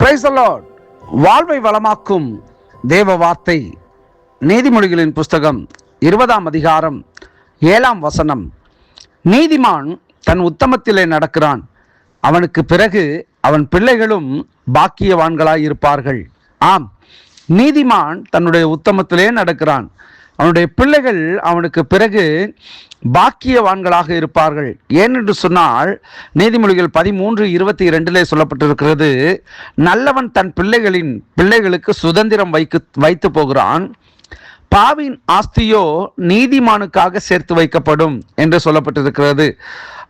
Price வாழ்வை வளமாக்கும் தேவ வார்த்தை. நீதிமொழிகளின் புஸ்தகம் இருபதாம் அதிகாரம் ஏழாம் வசனம். நீதிமான் தன் உத்தமத்திலே நடக்கிறான். அவனுக்கு பிறகு அவன் பிள்ளைகளும் பாக்கியவான்களாய் இருப்பார்கள் ஆம் நீதிமான் தன்னுடைய உத்தமத்திலே நடக்கிறான். அவனுடைய பிள்ளைகள் அவனுக்கு பிறகு பாக்கியவான்களாக இருப்பார்கள். ஏனென்று சொன்னால் நீதிமொழிகள் பதிமூன்று இருபத்தி இரண்டிலே சொல்லப்பட்டிருக்கிறது நல்லவன் தன் பிள்ளைகளின் பிள்ளைகளுக்கு சுதந்திரம் வைக்கு வைத்து போகிறான். பாவின் ஆஸ்தியோ நீதிமானுக்காக சேர்த்து வைக்கப்படும் என்று சொல்லப்பட்டிருக்கிறது.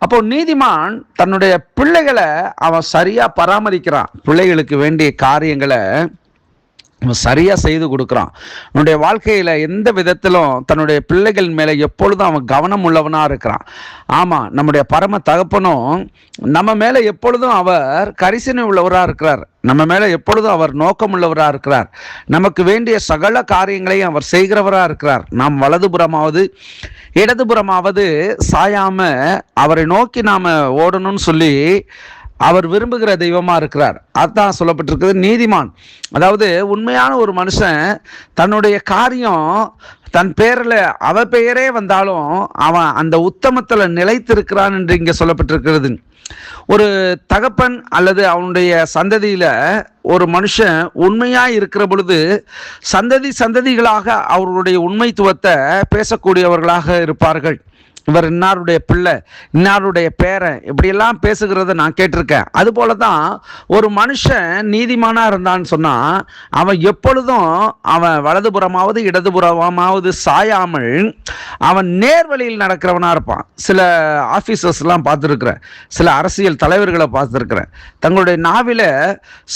அப்போ நீதிமான் தன்னுடைய பிள்ளைகளை அவன் சரியாக பராமரிக்கிறான். பிள்ளைகளுக்கு வேண்டிய காரியங்களை சரியாக செய்து கொடுக்குறான். உன்னுடைய வாழ்க்கையில் எந்த விதத்திலும் தன்னுடைய பிள்ளைகள் மேலே எப்பொழுதும் அவன் கவனம் உள்ளவனாக இருக்கிறான். ஆமாம் நம்முடைய பரம தகப்பனும் நம்ம மேலே எப்பொழுதும் அவர் கரிசனை உள்ளவராக இருக்கிறார். நம்ம மேலே எப்பொழுதும் அவர் நோக்கம் உள்ளவராக இருக்கிறார். நமக்கு வேண்டிய சகல காரியங்களையும் அவர் செய்கிறவராக இருக்கிறார். நாம் வலதுபுறமாவது இடதுபுறமாவது சாயாமல் அவரை நோக்கி நாம் ஓடணும்னு சொல்லி அவர் விரும்புகிற தெய்வமா இருக்கிறார். அதான் சொல்லப்பட்டிருக்கிறது நீதிமான். அதாவது உண்மையான ஒரு மனுஷன் தன்னுடைய காரியம் தன் பேரில் அவ பெயரே வந்தாலும் அவன் அந்த உத்தமத்தில் நிலைத்திருக்கிறான் என்று இங்கே சொல்லப்பட்டிருக்கிறது. ஒரு தகப்பன் அல்லது அவனுடைய சந்ததியில் ஒரு மனுஷன் உண்மையாக இருக்கிற பொழுது சந்ததி சந்ததிகளாக அவர்களுடைய உண்மைத்துவத்தை பேசக்கூடியவர்களாக இருப்பார்கள். இவர் இன்னாருடைய பிள்ளை இன்னாருடைய பேரன் இப்படியெல்லாம் பேசுகிறத நான் கேட்டிருக்கேன். அது போல தான் ஒரு மனுஷன் நீதிமானாக இருந்தான்னு சொன்னால் அவன் எப்பொழுதும் அவன் வலதுபுறமாவது இடதுபுறமாவது சாயாமல் அவன் நேர்வழியில் நடக்கிறவனாக இருப்பான். சில ஆஃபீஸர்ஸ்லாம் பார்த்துருக்குறேன். சில அரசியல் தலைவர்களை பார்த்துருக்குறேன். தங்களுடைய நாவில்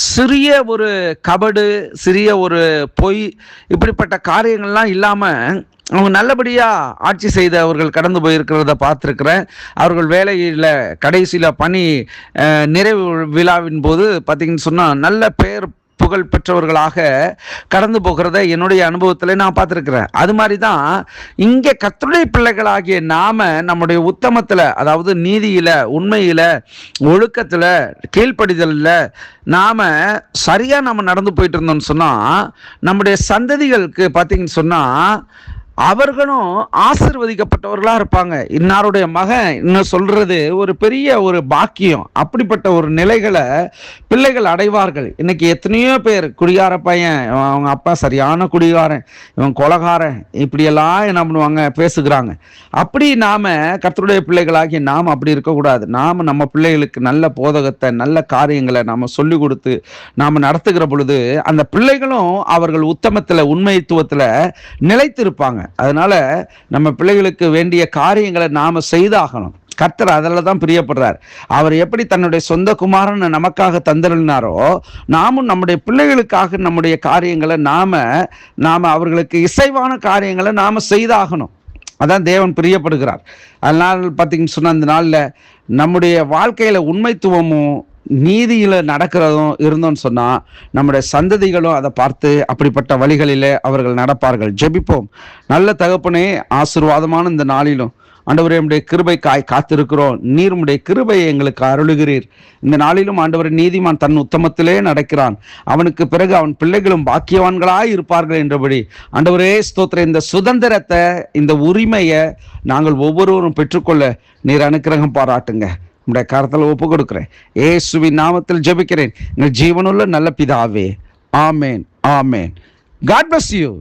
சிறிய ஒரு கபடு சிறிய ஒரு பொய் இப்படிப்பட்ட காரியங்கள்லாம் இல்லாமல் அவங்க நல்லபடியாக ஆட்சி செய்த அவர்கள் கடந்து போயிருக்கிறத பார்த்துருக்குறேன். அவர்கள் வேலையில் கடைசியில் பணி நிறைவு விழாவின் போது பார்த்திங்கன்னு சொன்னால் நல்ல பெயர் புகழ் பெற்றவர்களாக கடந்து போகிறத என்னுடைய அனுபவத்தில் நான் பார்த்துருக்குறேன். அது மாதிரி தான் இங்கே கத்துடைய பிள்ளைகளாகிய நாம் நம்முடைய உத்தமத்தில் அதாவது நீதியில் உண்மையில் ஒழுக்கத்தில் கீழ்ப்படிதலில் நாம் சரியாக நம்ம நடந்து போயிட்டு இருந்தோம்னு சொன்னால் நம்முடைய சந்ததிகளுக்கு பார்த்திங்கன்னு சொன்னால் அவர்களும் ஆசிர்வதிக்கப்பட்டவர்களாக இருப்பாங்க. இன்னாருடைய மகன் இன்னும் சொல்றது ஒரு பெரிய ஒரு பாக்கியம். அப்படிப்பட்ட ஒரு நிலைகளை பிள்ளைகள் அடைவார்கள். இன்னைக்கு எத்தனையோ பேர் குடிகார பையன் அவங்க அப்பா சரியான குடிகாரன் இவன் கொலகாரன் இப்படியெல்லாம் என்ன பண்ணுவாங்க பேசுகிறாங்க. அப்படி நாம கர்த்தருடைய பிள்ளைகளாகி நாம் அப்படி இருக்கக்கூடாது. நாம் நம்ம பிள்ளைகளுக்கு நல்ல போதகத்தை நல்ல காரியங்களை நாம் சொல்லி கொடுத்து நாம் நடத்துகிற பொழுது அந்த பிள்ளைகளும் அவர்கள் உத்தமத்தில் உண்மைத்துவத்தில் நிலைத்திருப்பாங்க. அதனால் நம்ம பிள்ளைகளுக்கு வேண்டிய காரியங்களை நாம் செய்தாகணும். கர்த்தர் அதில் தான் பிரியப்படுறார். அவர் எப்படி தன்னுடைய சொந்த குமாரனை நமக்காக தந்திருந்தாரோ நாமும் நம்முடைய பிள்ளைகளுக்காக நம்முடைய காரியங்களை நாம நாம் அவர்களுக்கு இசைவான காரியங்களை நாம் செய்தாகணும். அதான் தேவன் பிரியப்படுகிறார். அதனால் பார்த்தீங்கன்னு சொன்ன அந்த நாளில் நம்முடைய வாழ்க்கையில் உண்மைத்துவமும் நீதியில் நடக்கிறதும் இருந்தோம்னு சொன்னால் நம்முடைய சந்ததிகளும் அதை பார்த்து அப்படிப்பட்ட வழிகளிலே அவர்கள் நடப்பார்கள். ஜெபிப்போம். நல்ல தகப்பனே ஆசீர்வாதமான இந்த நாளிலும் ஆண்டவரே நம்முடைய கிருபை காய் காத்திருக்கிறோம். நீர் கிருபையை எங்களுக்கு அருளுகிறீர். இந்த நாளிலும் ஆண்டவர் நீதிமான் தன் உத்தமத்திலே நடக்கிறான். அவனுக்கு பிறகு அவன் பிள்ளைகளும் பாக்கியவான்களாய் இருப்பார்கள் என்றபடி ஆண்டவரே ஸ்தோத்திர இந்த சுதந்திரத்தை இந்த உரிமையை நாங்கள் ஒவ்வொருவரும் பெற்றுக்கொள்ள நீர் அனுக்கிரகம் பாராட்டுங்க. உங்களுடைய கரத்தில் ஒப்பு கொடுக்குறேன். ஏசுவின் நாமத்தில் ஜெபிக்கிறேன். எங்கள் ஜீவனுள்ள நல்ல பிதாவே. ஆமேன் ஆமேன். God bless you